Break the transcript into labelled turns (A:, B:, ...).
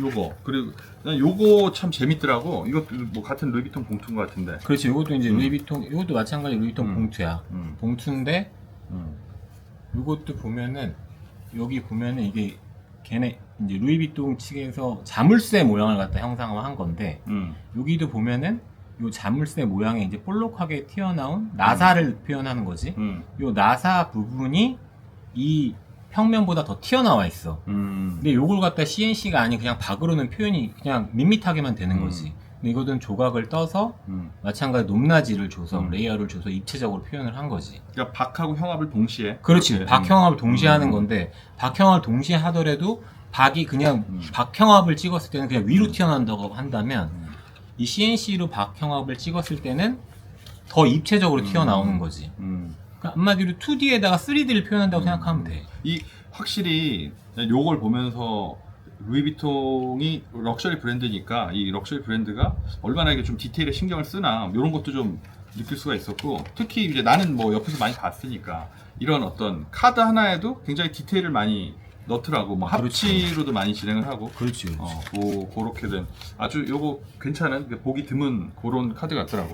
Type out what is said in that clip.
A: 요거 그리고 난 요거 참 재밌더라고. 이것도 뭐 같은 루이비통 봉투인 것 같은데.
B: 그렇지. 이것도 이제
A: 음.
B: 루이비통, 이것도 마찬가지 루이비통
A: 음.
B: 봉투야.
A: 음.
B: 봉투인데
A: 음.
B: 이것도 보면은 여기 보면은 이게 걔네 이제 루이비통 측에서 자물쇠 모양을 갖다 형상화한 건데
A: 음.
B: 여기도 보면은 요 자물쇠 모양에 이제 볼록하게 튀어나온 나사를 표현하는 거지.
A: 음.
B: 요 나사 부분이 이 평면보다 더 튀어나와 있어.
A: 음.
B: 근데 요걸 갖다 CNC가 아닌 그냥 박으로는 표현이 그냥 밋밋하게만 되는
A: 음.
B: 거지. 근데 이거는 조각을 떠서
A: 음.
B: 마찬가지 높낮이를 줘서
A: 음.
B: 레이어를 줘서 입체적으로 표현을 한 거지.
A: 그러니까 박하고 형합을 동시에.
B: 그렇지. 박형합을 동시에
A: 음.
B: 하는 건데 박형합을 동시에 하더라도 박이 그냥
A: 음.
B: 박형합을 찍었을 때는 그냥 위로 튀어나온다고 한다면
A: 음.
B: 이 CNC로 박형합을 찍었을 때는 더 입체적으로
A: 음.
B: 튀어나오는 거지.
A: 음.
B: 그러니까 한마디로 2D에다가 3D를 표현한다고
A: 음.
B: 생각하면 돼.
A: 이 확실히 요걸 보면서 루이비통이 럭셔리 브랜드니까 이 럭셔리 브랜드가 얼마나 이게 좀 디테일에 신경을 쓰나 이런 것도 좀 느낄 수가 있었고 특히 이제 나는 뭐 옆에서 많이 봤으니까 이런 어떤 카드 하나에도 굉장히 디테일을 많이 넣더라고 뭐
B: 그렇지.
A: 합치로도 많이 진행을 하고
B: 그렇지.
A: 어, 뭐 그렇게 된 아주 요거 괜찮은 보기 드문 그런 카드 같더라고